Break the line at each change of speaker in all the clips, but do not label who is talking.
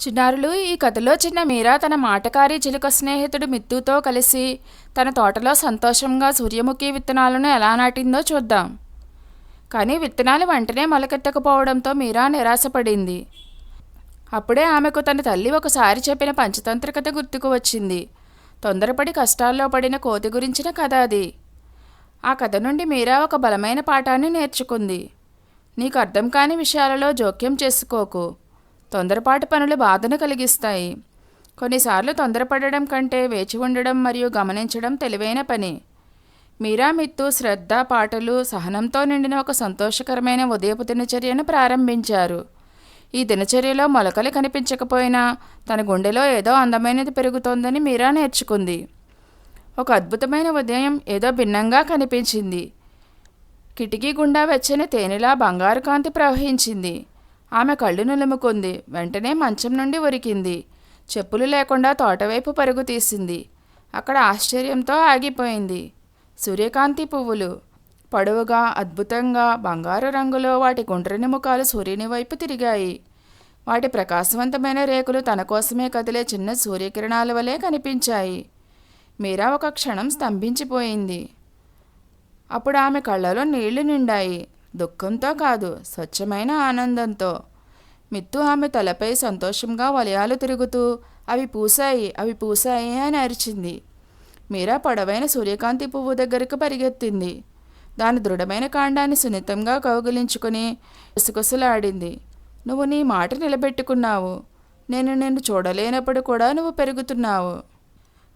చిన్నారులు ఈ కథలో చిన్న మీరా తన మాటకారి చిలుక స్నేహితుడు మిత్తుతో కలిసి తన తోటలో సంతోషంగా సూర్యముఖి విత్తనాలను ఎలా నాటిందో చూద్దాం. కానీ విత్తనాలు వెంటనే మొలకెత్తకపోవడంతో మీరా నిరాశపడింది. అప్పుడే ఆమెకు తన తల్లి ఒకసారి చెప్పిన పంచతంత్ర కథ గుర్తుకు వచ్చింది. తొందరపడి కష్టాల్లో పడిన కోతి గురించిన కథ అది. ఆ కథ నుండి మీరా ఒక బలమైన పాఠాన్ని నేర్చుకుంది. నీకు అర్థం కాని విషయాలలో జోక్యం చేసుకోకు. తొందరపాటు పనులు బాధను కలిగిస్తాయి. కొన్నిసార్లు తొందరపడడం కంటే వేచి ఉండడం మరియు గమనించడం తెలివైన పని. మీరా మిత్తు శ్రద్ధ పాటలు సహనంతో నిండిన ఒక సంతోషకరమైన ఉదయపు దినచర్యను ప్రారంభించారు. ఈ దినచర్యలో మొలకలు కనిపించకపోయినా తన గుండెలో ఏదో అందమైనది పెరుగుతోందని మీరా నేర్చుకుంది. ఒక అద్భుతమైన ఉదయం ఏదో భిన్నంగా కనిపించింది. కిటికీ గుండా వెచ్చని తేనెలా బంగారు కాంతి ప్రవహించింది. ఆమె కళ్ళు నులుముకుంది. వెంటనే మంచం నుండి ఉరికింది. చెప్పులు లేకుండా తోటవైపు పరుగు తీసింది. అక్కడ ఆశ్చర్యంతో ఆగిపోయింది. సూర్యకాంతి పువ్వులు. పొడవుగా అద్భుతంగా బంగారు రంగులో వాటి గుండ్రని ముఖాలు సూర్యుని వైపు తిరిగాయి. వాటి ప్రకాశవంతమైన రేకులు తన కోసమే కదిలే చిన్న సూర్యకిరణాల వలె కనిపించాయి. మీరా ఒక క్షణం స్తంభించిపోయింది. అప్పుడు ఆమె కళ్ళలో నీళ్ళు నిండాయి. దుఃఖంతో కాదు స్వచ్ఛమైన ఆనందంతో. మిత్తు ఆమె తలపై సంతోషంగా వలయాలు తిరుగుతూ అవి పూసాయి అవి పూసాయి అని అరిచింది. మీరా పొడవైన సూర్యకాంతి పువ్వు దగ్గరకు పరిగెత్తింది. దాని దృఢమైన కాండాన్ని సున్నితంగా కౌగిలించుకుని కుసకుసలాడింది నువ్వు నీ మాట నిలబెట్టుకున్నావు. నేను నిన్ను చూడలేనప్పుడు కూడా నువ్వు పెరుగుతున్నావు.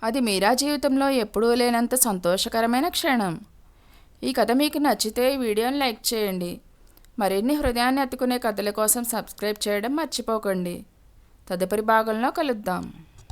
అది మీరా జీవితంలో ఎప్పుడూ లేనంత సంతోషకరమైన క్షణం. ఈ కథ మీకు నచ్చితే ఈ వీడియోని లైక్ చేయండి. మరిన్ని హృదయాన్ని ఎత్తుకునే కథల కోసం సబ్స్క్రైబ్ చేయడం మర్చిపోకండి. తదుపరి భాగంలో కలుద్దాం.